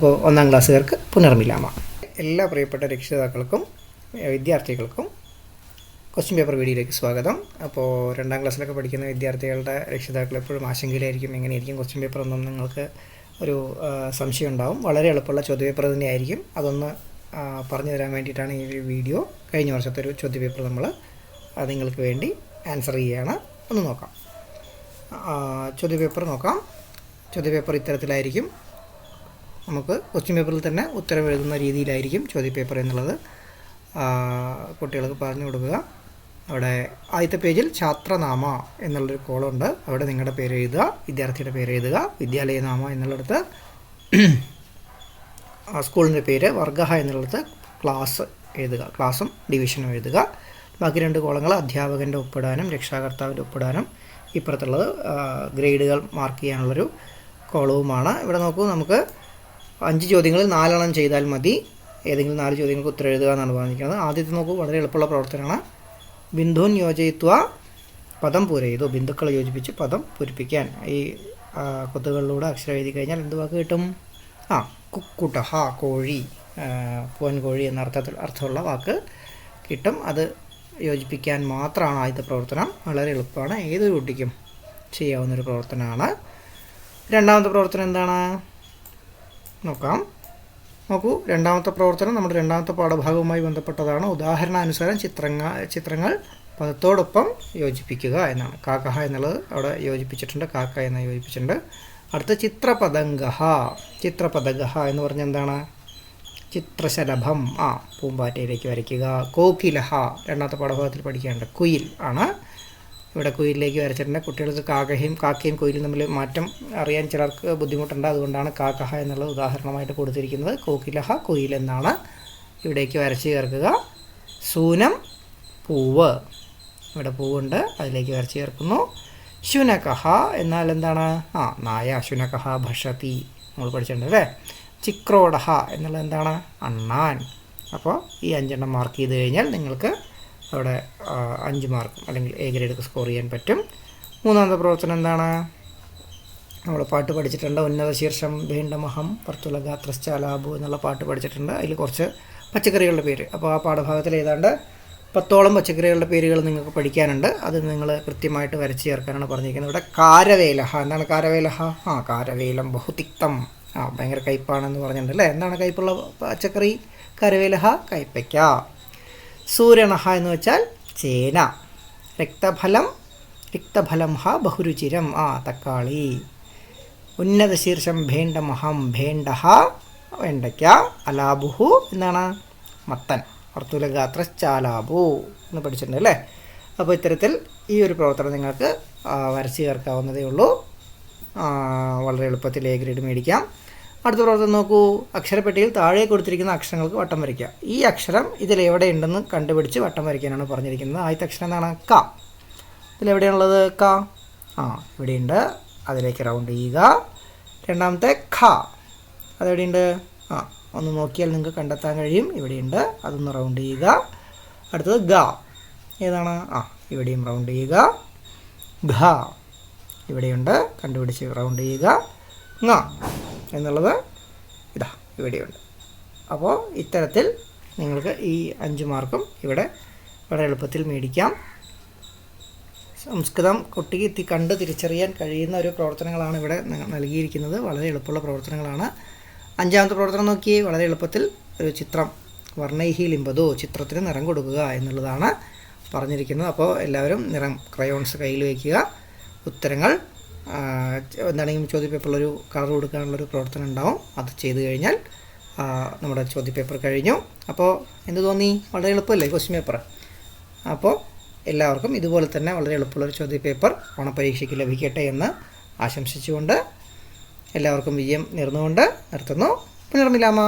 അപ്പോൾ ഒന്നാം ക്ലാസ്സുകാർക്ക് പുനർമിലാമ. എല്ലാ പ്രിയപ്പെട്ട രക്ഷിതാക്കൾക്കും വിദ്യാർത്ഥികൾക്കും ക്വസ്റ്റ്യൻ പേപ്പർ വീഡിയോയിലേക്ക് സ്വാഗതം. അപ്പോൾ രണ്ടാം ക്ലാസ്സിലൊക്കെ പഠിക്കുന്ന വിദ്യാർത്ഥികളുടെ രക്ഷിതാക്കൾ എപ്പോഴും ആശങ്കയിലായിരിക്കും. എങ്ങനെയായിരിക്കും ക്വസ്റ്റ്യൻ പേപ്പർ ഒന്നും നിങ്ങൾക്ക് ഒരു സംശയം ഉണ്ടാവും. വളരെ എളുപ്പമുള്ള ചോദ്യപേപ്പർ തന്നെയായിരിക്കും. അതൊന്ന് പറഞ്ഞു തരാൻ വേണ്ടിയിട്ടാണ് ഈ ഒരു വീഡിയോ. കഴിഞ്ഞ വർഷത്തെ ഒരു ചോദ്യപേപ്പർ നമ്മൾ നിങ്ങൾക്ക് വേണ്ടി ആൻസർ ചെയ്യുകയാണ്. ഒന്ന് നോക്കാം. ചോദ്യപേപ്പർ നോക്കാം. ചോദ്യപേപ്പർ ഇത്തരത്തിലായിരിക്കും. നമുക്ക് ക്വസ്റ്റ്യൻ പേപ്പറിൽ തന്നെ ഉത്തരം എഴുതുന്ന രീതിയിലായിരിക്കും ചോദ്യപേപ്പർ എന്നുള്ളത്. കുട്ടികൾക്ക് പറഞ്ഞു കൊടുക്കുക. അവിടെ ആദ്യത്തെ പേജിൽ ഛാത്രനാമ എന്നുള്ളൊരു കോളുണ്ട് അവിടെ നിങ്ങളുടെ പേര് എഴുതുക വിദ്യാർത്ഥിയുടെ പേര് എഴുതുക വിദ്യാലയനാമ എന്നുള്ളിടത്ത് സ്കൂളിന്റെ പേര് വർഗഹ എന്നുള്ളിടത്ത് ക്ലാസ് എഴുതുക ക്ലാസ്സും ഡിവിഷനും എഴുതുക. ബാക്കി രണ്ട് കോളങ്ങൾ അധ്യാപകന്റെ ഒപ്പിടാനും രക്ഷാകർത്താവിന്റെ ഒപ്പിടാനും ഇപ്പുറത്തുള്ളത് ഗ്രേഡുകൾ മാർക്ക് ചെയ്യാനുള്ളൊരു കോളവുമാണ് ഇവിടെ നോക്കൂ നമുക്ക് അഞ്ച് ചോദ്യങ്ങളിൽ നാലെണ്ണം ചെയ്താൽ മതി. ഏതെങ്കിലും നാല് ചോദ്യങ്ങൾക്ക് ഉത്തരം എഴുതുക എന്നാണ് പറഞ്ഞിരിക്കുന്നത്. ആദ്യത്തെ നോക്കൂ വളരെ എളുപ്പമുള്ള പ്രവർത്തനമാണ്. ബിന്ദുൻ യോജയിത്വ പദം പൂരയിതു. ബിന്ദുക്കളെ യോജിപ്പിച്ച് പദം പൂരിപ്പിക്കാൻ. ഈ കൊത്തുകളിലൂടെ അക്ഷരം എഴുതി കഴിഞ്ഞാൽ എന്ത് വാക്ക് കിട്ടും? ആ കുക്കുട്ടഹ കോഴി ആ, പൂവൻ കോഴി എന്ന അർത്ഥത്തിൽ അർത്ഥമുള്ള വാക്ക് കിട്ടും. അത് യോജിപ്പിക്കാൻ മാത്രമാണ് ആദ്യത്തെ പ്രവർത്തനം. വളരെ എളുപ്പമാണ്. ഏതൊരു കുട്ടിക്കും ചെയ്യാവുന്നൊരു പ്രവർത്തനമാണ്. രണ്ടാമത്തെ പ്രവർത്തനം എന്താണ്? നോക്കാം. നോക്കൂ രണ്ടാമത്തെ പ്രവർത്തനം നമ്മുടെ രണ്ടാമത്തെ പാഠഭാഗവുമായി ബന്ധപ്പെട്ടതാണ്. ഉദാഹരണാനുസാരം ചിത്രങ്ങൾ ചിത്രങ്ങൾ പദത്തോടൊപ്പം യോജിപ്പിക്കുക എന്നാണ്. കാക്കഹ എന്നുള്ളത് അവിടെ യോജിപ്പിച്ചിട്ടുണ്ട് കാക്ക എന്ന് യോജിപ്പിച്ചിട്ടുണ്ട്. അടുത്ത ചിത്രപതംഗഹ ചിത്രപതംഗഹ എന്ന് പറഞ്ഞാൽ എന്താണ്? ചിത്രശലഭം. ആ പൂമ്പാറ്റയിലേക്ക് വരയ്ക്കുക. കോകിലഹ രണ്ടാമത്തെ പാഠഭാഗത്തിൽ പഠിക്കേണ്ട കുയിൽ ആണ്. ഇവിടെ കുയിലിലേക്ക് വരച്ചിട്ടുണ്ട്. കുട്ടികൾക്ക് കാക്കയും കാക്കയും കുയിലും തമ്മിൽ മാറ്റം അറിയാൻ ചിലർക്ക് ബുദ്ധിമുട്ടുണ്ട്. അതുകൊണ്ടാണ് കാക്കഹ എന്നുള്ള ഉദാഹരണമായിട്ട് കൊടുത്തിരിക്കുന്നത്. കോക്കിലഹ കുയിൽ എന്നാണ് ഇവിടേക്ക് വരച്ച് ചേർക്കുക. സൂനം പൂവ്. ഇവിടെ പൂവുണ്ട്. അതിലേക്ക് വരച്ച് ചേർക്കുന്നു. ശുനകഹ എന്നാൽ എന്താണ്? ആ നായ ശുനകഹ ഭഷതി നമ്മൾ പഠിച്ചിട്ടുണ്ട് അല്ലേ? ചിക്രോഡഹ എന്നുള്ളത് എന്താണ്? അണ്ണാൻ. അപ്പോൾ ഈ അഞ്ചെണ്ണം മാർക്ക് ചെയ്ത് കഴിഞ്ഞാൽ നിങ്ങൾക്ക് അവിടെ അഞ്ച് മാർക്ക് അല്ലെങ്കിൽ എ ഗ്രേഡ് സ്കോർ ചെയ്യാൻ പറ്റും. മൂന്നാമത്തെ പ്രവർത്തനം എന്താണ്? നമ്മൾ പാട്ട് പഠിച്ചിട്ടുണ്ട്. ഉന്നത ശീർഷം ഭേണ്ടമഹം പർത്തുലഗാത്രശ്ചാലാബു എന്നുള്ള പാട്ട് പഠിച്ചിട്ടുണ്ട്. അതിൽ കുറച്ച് പച്ചക്കറികളുടെ പേര്. അപ്പോൾ ആ പാഠഭാഗത്തിൽ ഏതാണ്ട് പത്തോളം പച്ചക്കറികളുടെ പേരുകൾ നിങ്ങൾക്ക് പഠിക്കാനുണ്ട്. അത് നിങ്ങൾ കൃത്യമായിട്ട് വരച്ച് ചേർക്കാനാണ് പറഞ്ഞിരിക്കുന്നത്. ഇവിടെ കാരവേലഹ. എന്താണ് കാരവേലഹ? ആ കാരവേലം ബഹുതിക്തം. ആ ഭയങ്കര കയ്പാണെന്ന് പറഞ്ഞിട്ടുണ്ട് അല്ലേ? എന്താണ് കയ്പുള്ള പച്ചക്കറി? കരവേലഹ കയ്പയ്ക്ക സൂര്യണഹ എന്ന് വെച്ചാൽ ചേന. രക്തഫലം രക്തഫലം ഹ ബഹുരുചിരം. ആ തക്കാളി. ഉന്നത ശീർഷം ഭേണ്ടമഹം ഭേണ്ടഹ വെണ്ടയ്ക്ക അലാബുഹു എന്താണ് മത്തൻ. അർത്തുലഗാത്ര ചാലാബു എന്ന് പഠിച്ചിട്ടുണ്ട് അല്ലേ? അപ്പോൾ ഇത്തരത്തിൽ ഈ ഒരു പ്രവർത്തനം നിങ്ങൾക്ക് വരച്ച് ചേർക്കാവുന്നതേ ഉള്ളൂ. വളരെ എളുപ്പത്തിൽ എ ഗ്രേഡ് മേടിക്കാം. അടുത്ത പ്രവർത്തനം നോക്കൂ. അക്ഷരപ്പെട്ടിയിൽ താഴെ കൊടുത്തിരിക്കുന്ന അക്ഷരങ്ങൾക്ക് വട്ടം വരയ്ക്കുക. ഈ അക്ഷരം ഇതിലെവിടെ ഉണ്ടെന്ന് കണ്ടുപിടിച്ച് വട്ടം വരയ്ക്കാനാണ് പറഞ്ഞിരിക്കുന്നത്. ആദ്യത്തെ അക്ഷരം എന്താണ്? ക. ഇതിലെവിടെയാണുള്ളത് ക. ആ ഇവിടെയുണ്ട്. അതിലേക്ക് റൗണ്ട് ചെയ്യുക. രണ്ടാമത്തെ ഖ. അതെവിടെയുണ്ട്? ആ ഒന്ന് നോക്കിയാൽ നിങ്ങൾക്ക് കണ്ടെത്താൻ കഴിയും. ഇവിടെയുണ്ട്. അതൊന്ന് റൗണ്ട് ചെയ്യുക. അടുത്തത് ഗ. ഏതാണ്? ആ ഇവിടെയും റൗണ്ട് ചെയ്യുക. ഘ. ഇവിടെയുണ്ട്. കണ്ടുപിടിച്ച് റൗണ്ട് ചെയ്യുക. ങ. എന്നുള്ളത് ഇതാ ഇവിടെയുണ്ട്. അപ്പോൾ ഇത്തരത്തിൽ നിങ്ങൾക്ക് ഈ അഞ്ച് മാർക്കും ഇവിടെ വളരെ എളുപ്പത്തിൽ മേടിക്കാം. സംസ്കൃതം കുട്ടിക്ക് കണ്ട് തിരിച്ചറിയാൻ കഴിയുന്ന ഒരു പ്രവർത്തനങ്ങളാണ് ഇവിടെ നൽകിയിരിക്കുന്നത്. വളരെ എളുപ്പമുള്ള പ്രവർത്തനങ്ങളാണ്. അഞ്ചാമത്തെ പ്രവർത്തനം നോക്കി വളരെ എളുപ്പത്തിൽ ഒരു ചിത്രം വർണൈഹി ലിംബതോ ചിത്രത്തിന് നിറം കൊടുക്കുക എന്നുള്ളതാണ് പറഞ്ഞിരിക്കുന്നത്. അപ്പോൾ എല്ലാവരും നിറം ക്രയോൺസ് കയ്യിൽ വയ്ക്കുക. ഉത്തരങ്ങൾ എന്താണെങ്കിലും ചോദ്യപേപ്പറിലൊരു കളർ കൊടുക്കാനുള്ളൊരു പ്രവർത്തനം ഉണ്ടാവും. അത് ചെയ്തു കഴിഞ്ഞാൽ നമ്മുടെ ചോദ്യപേപ്പർ കഴിഞ്ഞു. അപ്പോൾ എന്ത് തോന്നി? വളരെ എളുപ്പമല്ലേ ക്വസ്റ്റ്യൻ പേപ്പർ അപ്പോൾ എല്ലാവർക്കും ഇതുപോലെ തന്നെ വളരെ എളുപ്പമുള്ളൊരു ചോദ്യപേപ്പർ ഓണപരീക്ഷയ്ക്ക് ലഭിക്കട്ടെ എന്ന് ആശംസിച്ചുകൊണ്ട് എല്ലാവർക്കും വിജയം നേർന്നുകൊണ്ട് നിർത്തുന്നു. പുനർമിലാമ.